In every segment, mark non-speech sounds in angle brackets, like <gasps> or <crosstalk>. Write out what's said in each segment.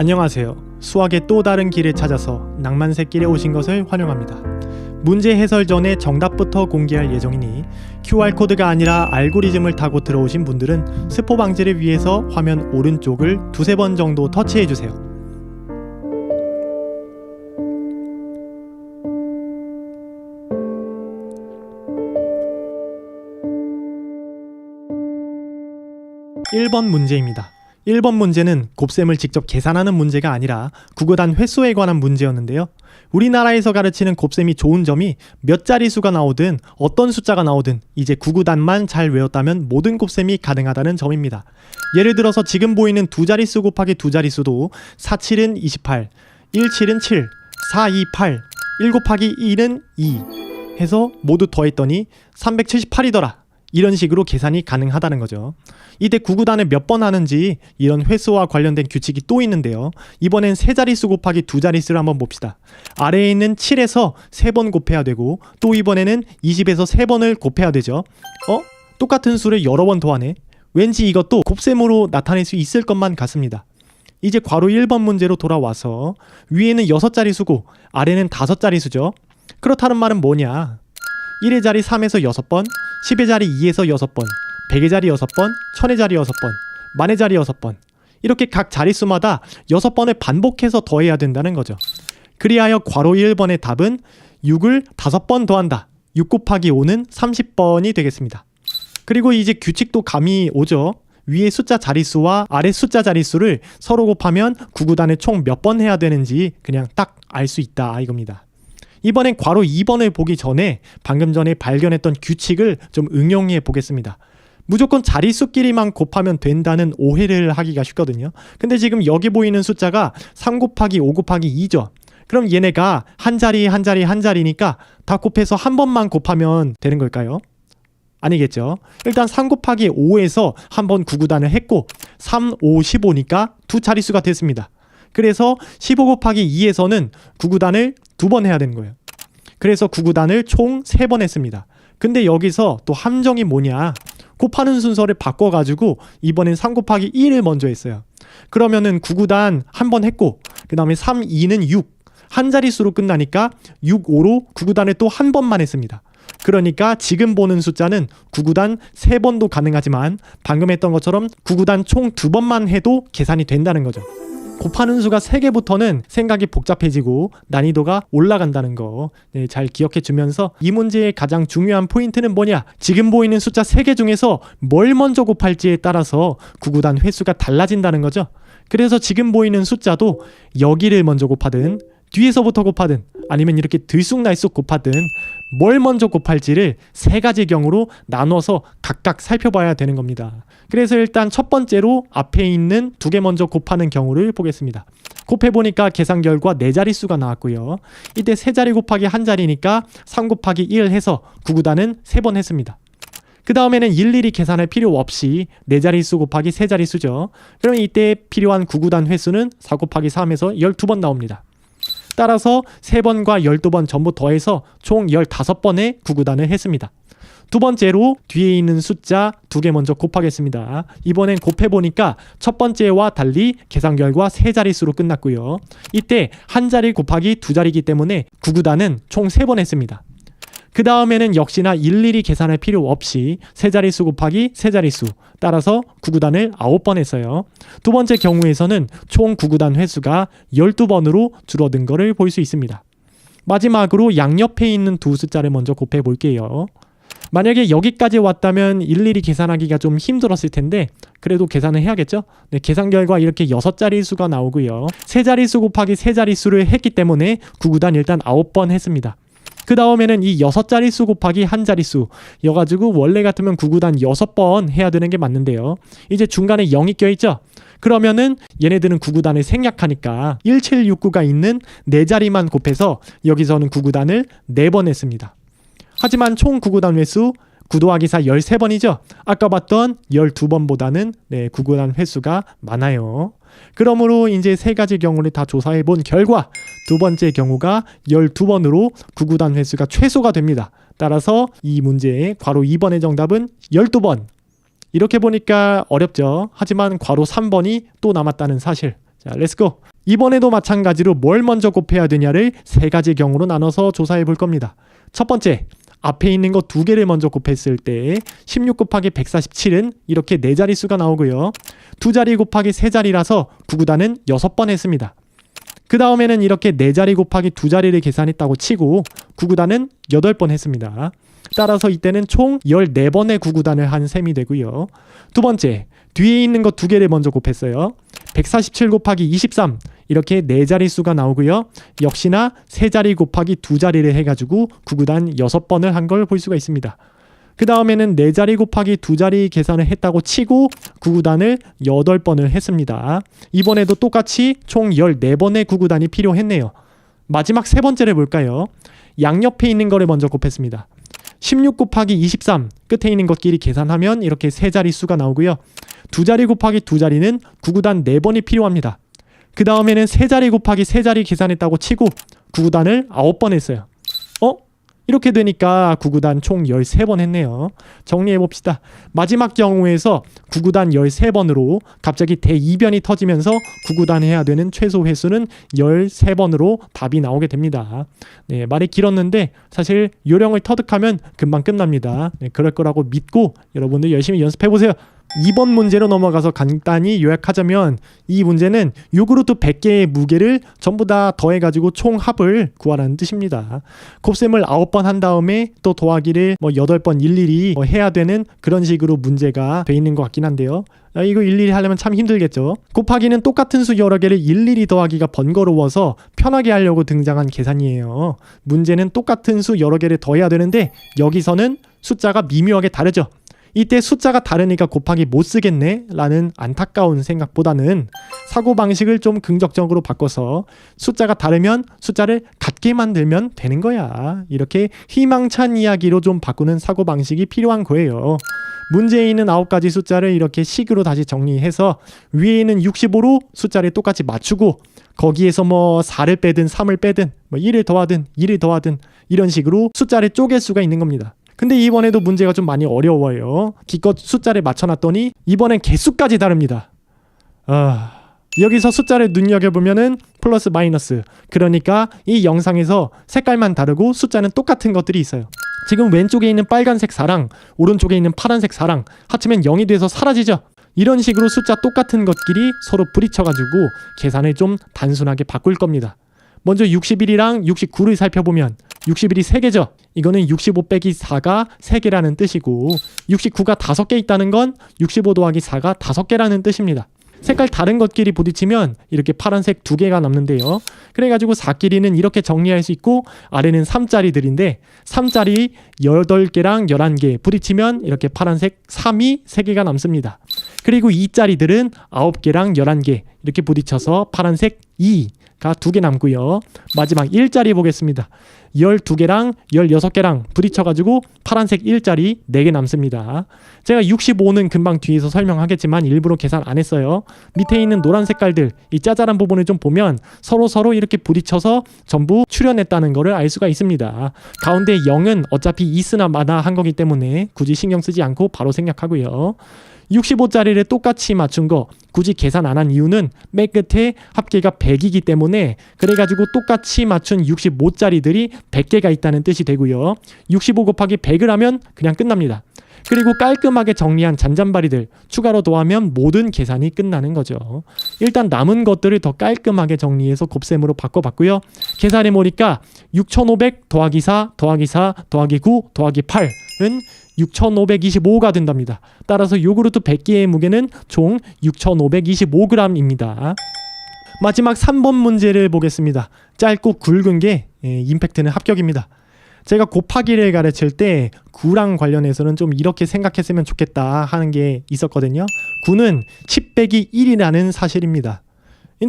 안녕하세요. 수학의 또 다른 길을 찾아서 낭만새길에 오신 것을 환영합니다. 문제 해설 전에 정답부터 공개할 예정이니 QR코드가 아니라 알고리즘을 타고 들어오신 분들은 스포 방지를 위해서 화면 오른쪽을 두세 번 정도 터치해 주세요. (1번) 문제입니다. 1번 문제는 곱셈을 직접 계산하는 문제가 아니라 구구단 횟수에 관한 문제였는데요. 우리나라에서 가르치는 곱셈이 좋은 점이 몇 자리수가 나오든 어떤 숫자가 나오든 이제 구구단만 잘 외웠다면 모든 곱셈이 가능하다는 점입니다. 예를 들어서 지금 보이는 두 자릿수 곱하기 두 자릿수도 4, 7은 28, 1, 7은 7, 4, 2, 8, 1 곱하기 1은 2 해서 모두 더했더니 378이더라. 이런 식으로 계산이 가능하다는 거죠. 이때 구구단을 몇번 하는지 이런 횟수와 관련된 규칙이 또 있는데요. 이번엔 세 자릿수 곱하기 두 자릿수를 한번 봅시다. 아래에 있는 7에서 3번 곱해야 되고 또 이번에는 20에서 3번을 곱해야 되죠. 어? 똑같은 수를 여러 번 더하네. 왠지 이것도 곱셈으로 나타낼 수 있을 것만 같습니다. 이제 괄호 1번 문제로 돌아와서 위에는 6자리 수고 아래는 5자리 수죠. 그렇다는 말은 뭐냐? 1의 자리 3에서 6번, 10의 자리 2에서 6번, 100의 자리 6번, 1000의 자리 6번, 만의 자리 6번. 이렇게 각 자릿수마다 6번을 반복해서 더해야 된다는 거죠. 그리하여 괄호 1번의 답은 6을 5번 더한다. 6 곱하기 5는 30번이 되겠습니다. 그리고 이제 규칙도 감이 오죠. 위에 숫자 자릿수와 아래 숫자 자릿수를 서로 곱하면 구구단을 총 몇 번 해야 되는지 그냥 딱 알 수 있다 이겁니다. 이번엔 괄호 2번을 보기 전에 방금 전에 발견했던 규칙을 좀 응용해 보겠습니다. 무조건 자릿수끼리만 곱하면 된다는 오해를 하기가 쉽거든요. 근데 지금 여기 보이는 숫자가 3 곱하기 5 곱하기 2죠. 그럼 얘네가 한 자리 한 자리 한 자리니까 다 곱해서 한 번만 곱하면 되는 걸까요? 아니겠죠. 일단 3 곱하기 5에서 한 번 구구단을 했고 3, 5, 15니까 두 자릿수가 됐습니다. 그래서 15 곱하기 2에서는 구구단을 두 번 해야 되는 거예요. 그래서 구구단을 총 세 번 했습니다. 근데 여기서 또 함정이 뭐냐? 곱하는 순서를 바꿔가지고 이번엔 3 곱하기 1을 먼저 했어요. 그러면은 9구단 한 번 했고 그 다음에 3, 2는 6. 한 자릿수로 끝나니까 6, 5로 9구단을 또 한 번만 했습니다. 그러니까 지금 보는 숫자는 9구단 3번도 가능하지만 방금 했던 것처럼 9구단 총 2번만 해도 계산이 된다는 거죠. 곱하는 수가 3개부터는 생각이 복잡해지고 난이도가 올라간다는 거 잘 기억해 주면서 이 문제의 가장 중요한 포인트는 뭐냐? 지금 보이는 숫자 3개 중에서 뭘 먼저 곱할지에 따라서 구구단 횟수가 달라진다는 거죠. 그래서 지금 보이는 숫자도 여기를 먼저 곱하든 뒤에서부터 곱하든 아니면 이렇게 들쑥날쑥 곱하든 뭘 먼저 곱할지를 세 가지 경우로 나눠서 각각 살펴봐야 되는 겁니다. 그래서 일단 첫 번째로 앞에 있는 두 개 먼저 곱하는 경우를 보겠습니다. 곱해보니까 계산 결과 네 자릿수가 나왔고요. 이때 세 자리 곱하기 한 자리니까 3 곱하기 1 해서 구구단은 세 번 했습니다. 그 다음에는 일일이 계산할 필요 없이 네 자릿수 곱하기 세 자릿수죠. 그러면 이때 필요한 구구단 횟수는 4 곱하기 3에서 12번 나옵니다. 따라서 3번과 12번 전부 더해서 총 15번의 구구단을 했습니다. 두 번째로 뒤에 있는 숫자 두 개 먼저 곱하겠습니다. 이번엔 곱해보니까 첫 번째와 달리 계산 결과 세 자릿수로 끝났고요. 이때 한 자리 곱하기 두 자리이기 때문에 구구단은 총 세 번 했습니다. 그 다음에는 역시나 일일이 계산할 필요 없이 세 자릿수 곱하기 세 자릿수 따라서 구구단을 9번 했어요. 두 번째 경우에서는 총 구구단 횟수가 12번으로 줄어든 것을 볼 수 있습니다. 마지막으로 양옆에 있는 두 숫자를 먼저 곱해 볼게요. 만약에 여기까지 왔다면 일일이 계산하기가 좀 힘들었을 텐데 그래도 계산을 해야겠죠? 네, 계산 결과 이렇게 여섯 자릿수가 나오고요. 세 자릿수 곱하기 세 자릿수를 했기 때문에 구구단 일단 아홉 번 했습니다. 그 다음에는 이 여섯 자릿수 곱하기 한 자릿수 여가지고 원래 같으면 구구단 여섯 번 해야 되는 게 맞는데요. 이제 중간에 0이 껴있죠? 그러면은 얘네들은 구구단을 생략하니까 1769가 있는 네 자리만 곱해서 여기서는 구구단을 네 번 했습니다. 하지만 총 구구단 횟수 9 더하기 4 13번이죠. 아까 봤던 12번보다는 네, 구구단 횟수가 많아요. 그러므로 이제 세 가지 경우를 다 조사해 본 결과 두 번째 경우가 12번으로 구구단 횟수가 최소가 됩니다. 따라서 이 문제의 괄호 2번의 정답은 12번. 이렇게 보니까 어렵죠. 하지만 괄호 3번이 또 남았다는 사실. 자, 자, 렛츠고. 이번에도 마찬가지로 뭘 먼저 곱해야 되냐를 세 가지 경우로 나눠서 조사해 볼 겁니다. 첫 번째, 앞에 있는 거 두 개를 먼저 곱했을 때 16 곱하기 147은 이렇게 네 자릿수가 나오고요. 두 자리 곱하기 세 자리라서 구구단은 여섯 번 했습니다. 그 다음에는 이렇게 네 자리 곱하기 두 자리를 계산했다고 치고 구구단은 여덟 번 했습니다. 따라서 이때는 총 14번의 구구단을 한 셈이 되고요. 두 번째, 뒤에 있는 거 두 개를 먼저 곱했어요. 147 곱하기 23 이렇게 네 자릿수가 나오고요. 역시나 세 자리 곱하기 두 자리를 해가지고 구구단 여섯 번을 한 걸 볼 수가 있습니다. 그 다음에는 네 자리 곱하기 두 자리 계산을 했다고 치고 구구단을 여덟 번을 했습니다. 이번에도 똑같이 총 14번의 구구단이 필요했네요. 마지막 세 번째를 볼까요? 양옆에 있는 거를 먼저 곱했습니다. 16 곱하기 23 끝에 있는 것끼리 계산하면 이렇게 세 자리 수가 나오고요. 두 자리 곱하기 두 자리는 구구단 네 번이 필요합니다. 그 다음에는 세 자리 곱하기 세 자리 계산했다고 치고 구구단을 아홉 번 했어요. 어? 이렇게 되니까 구구단 총 13번 했네요. 정리해 봅시다. 마지막 경우에서 구구단 13번으로 갑자기 대이변이 터지면서 구구단 해야 되는 최소 횟수는 13번으로 답이 나오게 됩니다. 네, 말이 길었는데 사실 요령을 터득하면 금방 끝납니다. 네, 그럴 거라고 믿고 여러분들 열심히 연습해 보세요. 2번 문제로 넘어가서 간단히 요약하자면 이 문제는 요구르트 100개의 무게를 전부 다 더해가지고 총 합을 구하라는 뜻입니다. 곱셈을 9번 한 다음에 또 더하기를 뭐 8번 일일이 뭐 해야 되는 그런 식으로 문제가 돼 있는 것 같긴 한데요. 아, 이거 일일이 하려면 참 힘들겠죠. 곱하기는 똑같은 수 여러 개를 일일이 더하기가 번거로워서 편하게 하려고 등장한 계산이에요. 문제는 똑같은 수 여러 개를 더해야 되는데 여기서는 숫자가 미묘하게 다르죠. 이때 숫자가 다르니까 곱하기 못 쓰겠네 라는 안타까운 생각보다는 사고방식을 좀 긍정적으로 바꿔서 숫자가 다르면 숫자를 같게 만들면 되는 거야. 이렇게 희망찬 이야기로 좀 바꾸는 사고방식이 필요한 거예요. 문제에 있는 아홉 가지 숫자를 이렇게 식으로 다시 정리해서 위에 있는 65로 숫자를 똑같이 맞추고 거기에서 뭐 4를 빼든 3을 빼든 뭐 1을 더하든 2를 더하든 이런 식으로 숫자를 쪼갤 수가 있는 겁니다. 근데 이번에도 문제가 좀 많이 어려워요. 기껏 숫자를 맞춰놨더니 이번엔 개수까지 다릅니다. 아... 여기서 숫자를 눈여겨보면은 플러스 마이너스 그러니까 이 영상에서 색깔만 다르고 숫자는 똑같은 것들이 있어요. 지금 왼쪽에 있는 빨간색 4랑 오른쪽에 있는 파란색 4랑 합치면 0이 돼서 사라지죠. 이런 식으로 숫자 똑같은 것끼리 서로 부딪혀가지고 계산을 좀 단순하게 바꿀 겁니다. 먼저 61이랑 69를 살펴보면 61이 3개죠. 이거는 65 빼기 4가 3개라는 뜻이고 69가 5개 있다는 건 65 더하기 4가 5개라는 뜻입니다. 색깔 다른 것끼리 부딪히면 이렇게 파란색 두 개가 남는데요. 그래가지고 4끼리는 이렇게 정리할 수 있고 아래는 3짜리들인데 3짜리 8개랑 11개 부딪히면 이렇게 파란색 3이 3개가 남습니다. 그리고 2짜리들은 9개랑 11개 이렇게 부딪혀서 파란색 2 가 두 개 남고요. 마지막 1자리 보겠습니다. 12개랑 16개랑 부딪혀가지고 파란색 1자리 4개 남습니다. 제가 65는 금방 뒤에서 설명하겠지만 일부러 계산 안 했어요. 밑에 있는 노란 색깔들 이 짜잘한 부분을 좀 보면 서로 서로 이렇게 부딪혀서 전부 출현했다는 것을 알 수가 있습니다. 가운데 0은 어차피 있으나 마나 한 거기 때문에 굳이 신경 쓰지 않고 바로 생략하고요. 65짜리를 똑같이 맞춘 거 굳이 계산 안 한 이유는 맨 끝에 합계가 100이기 때문에 그래가지고 똑같이 맞춘 65짜리들이 100개가 있다는 뜻이 되고요. 65 곱하기 100을 하면 그냥 끝납니다. 그리고 깔끔하게 정리한 잔잔바리들 추가로 더하면 모든 계산이 끝나는 거죠. 일단 남은 것들을 더 깔끔하게 정리해서 곱셈으로 바꿔봤고요. 계산해 보니까 6500 더하기 4 더하기 4 더하기 9 더하기 8은 6525가 된답니다. 따라서 요구르트 100개의 무게는 총 6525g입니다. 마지막 3번 문제를 보겠습니다. 짧고 굵은 게 예, 임팩트는 합격입니다. 제가 곱하기를 가르칠 때 9랑 관련해서는 좀 이렇게 생각했으면 좋겠다 하는 게 있었거든요. 9는 10 빼기 1이라는 사실입니다.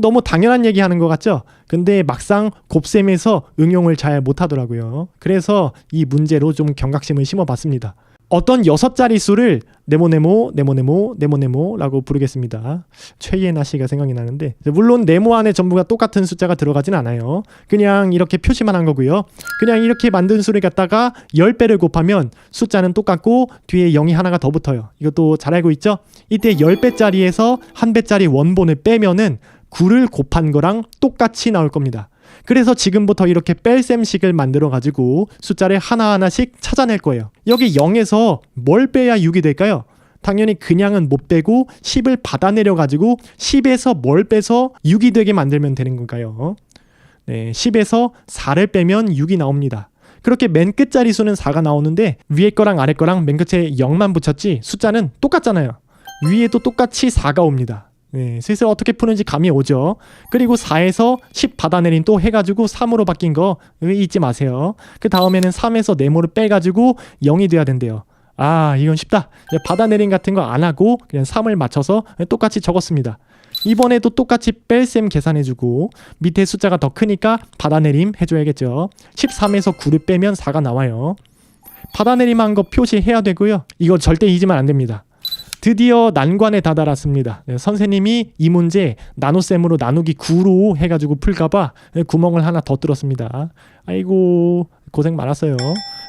너무 당연한 얘기 하는 것 같죠? 근데 막상 곱셈에서 응용을 잘 못하더라고요. 그래서 이 문제로 좀 경각심을 심어봤습니다. 어떤 여섯 자리 수를 네모네모 네모네모 네모네모라고 부르겠습니다. 최예나 씨가 생각이 나는데 물론 네모 안에 전부가 똑같은 숫자가 들어가진 않아요. 그냥 이렇게 표시만 한 거고요. 그냥 이렇게 만든 수를 갖다가 10배를 곱하면 숫자는 똑같고 뒤에 0이 하나가 더 붙어요. 이것도 잘 알고 있죠? 이때 10배짜리에서 1배짜리 원본을 빼면은 9를 곱한 거랑 똑같이 나올 겁니다. 그래서 지금부터 이렇게 뺄셈식을 만들어 가지고 숫자를 하나하나씩 찾아낼 거예요. 여기 0에서 뭘 빼야 6이 될까요? 당연히 그냥은 못 빼고 10을 받아내려 가지고 10에서 뭘 빼서 6이 되게 만들면 되는 건가요? 네, 10에서 4를 빼면 6이 나옵니다. 그렇게 맨 끝자리 수는 4가 나오는데 위에 거랑 아래 거랑 맨 끝에 0만 붙였지 숫자는 똑같잖아요. 위에도 똑같이 4가 옵니다. 네, 슬슬 어떻게 푸는지 감이 오죠. 그리고 4에서 10 받아내린 또 해가지고 3으로 바뀐 거 잊지 마세요. 그 다음에는 3에서 네모를 빼가지고 0이 돼야 된대요. 아 이건 쉽다. 받아내린 같은 거 안 하고 그냥 3을 맞춰서 똑같이 적었습니다. 이번에도 똑같이 뺄셈 계산해주고 밑에 숫자가 더 크니까 받아내림 해줘야겠죠. 13에서 9를 빼면 4가 나와요. 받아내림 한 거 표시해야 되고요. 이거 절대 잊으면 안 됩니다. 드디어 난관에 다다랐습니다. 네, 선생님이 이 문제 나눗셈으로 나누기 9로 해가지고 풀까봐 구멍을 하나 더 뚫었습니다. 아이고 고생 많았어요.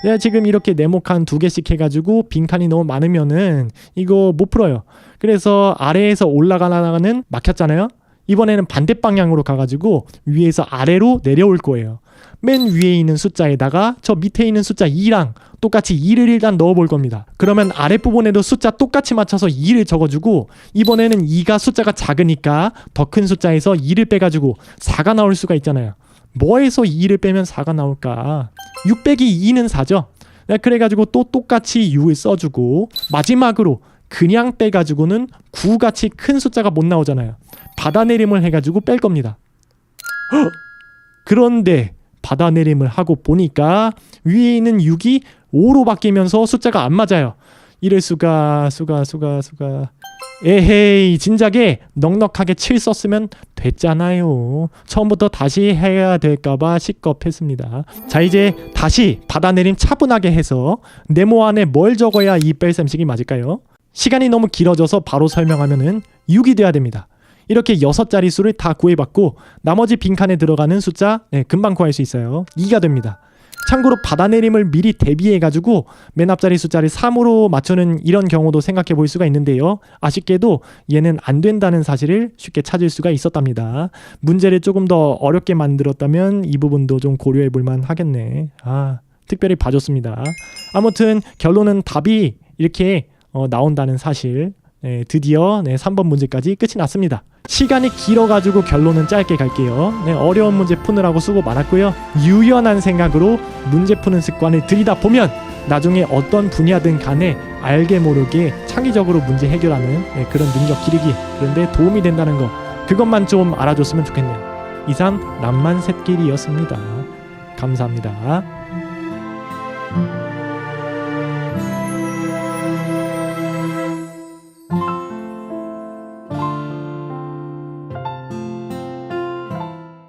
네, 지금 이렇게 네모칸 두 개씩 해가지고 빈칸이 너무 많으면은 이거 못 풀어요. 그래서 아래에서 올라가다가는 막혔잖아요. 이번에는 반대 방향으로 가가지고 위에서 아래로 내려올 거예요. 맨 위에 있는 숫자에다가 저 밑에 있는 숫자 2랑 똑같이 2를 일단 넣어볼 겁니다. 그러면 아랫부분에도 숫자 똑같이 맞춰서 2를 적어주고 이번에는 2가 숫자가 작으니까 더 큰 숫자에서 2를 빼가지고 4가 나올 수가 있잖아요. 뭐에서 2를 빼면 4가 나올까? 6 빼기 2는 4죠. 네, 그래가지고 또 똑같이 6을 써주고 마지막으로 그냥 빼가지고는 9같이 큰 숫자가 못 나오잖아요. 받아내림을 해가지고 뺄 겁니다. 헉! <gasps> 그런데 받아내림을 하고 보니까 위에 있는 6이 5로 바뀌면서 숫자가 안 맞아요. 이럴 수가 수가 수가 수가 에헤이 진작에 넉넉하게 7 썼으면 됐잖아요. 처음부터 다시 해야 될까봐 시겁했습니다. 자 이제 다시 받아내림 차분하게 해서 네모 안에 뭘 적어야 이 뺄셈식이 맞을까요? 시간이 너무 길어져서 바로 설명하면은 6이 돼야 됩니다. 이렇게 여섯 자리 수를 다 구해봤고 나머지 빈칸에 들어가는 숫자 네, 금방 구할 수 있어요. 2가 됩니다. 참고로 받아내림을 미리 대비해가지고 맨 앞자리 숫자를 3으로 맞추는 이런 경우도 생각해 볼 수가 있는데요. 아쉽게도 얘는 안 된다는 사실을 쉽게 찾을 수가 있었답니다. 문제를 조금 더 어렵게 만들었다면 이 부분도 좀 고려해 볼만 하겠네. 아, 특별히 봐줬습니다. 아무튼 결론은 답이 이렇게 어, 나온다는 사실 네, 드디어 네, 3번 문제까지 끝이 났습니다. 시간이 길어가지고 결론은 짧게 갈게요. 네, 어려운 문제 푸느라고 수고 많았고요. 유연한 생각으로 문제 푸는 습관을 들이다 보면 나중에 어떤 분야든 간에 알게 모르게 창의적으로 문제 해결하는 네, 그런 능력 기르기 그런데 도움이 된다는 거 그것만 좀 알아줬으면 좋겠네요. 이상 남만 샛길이었습니다. 감사합니다.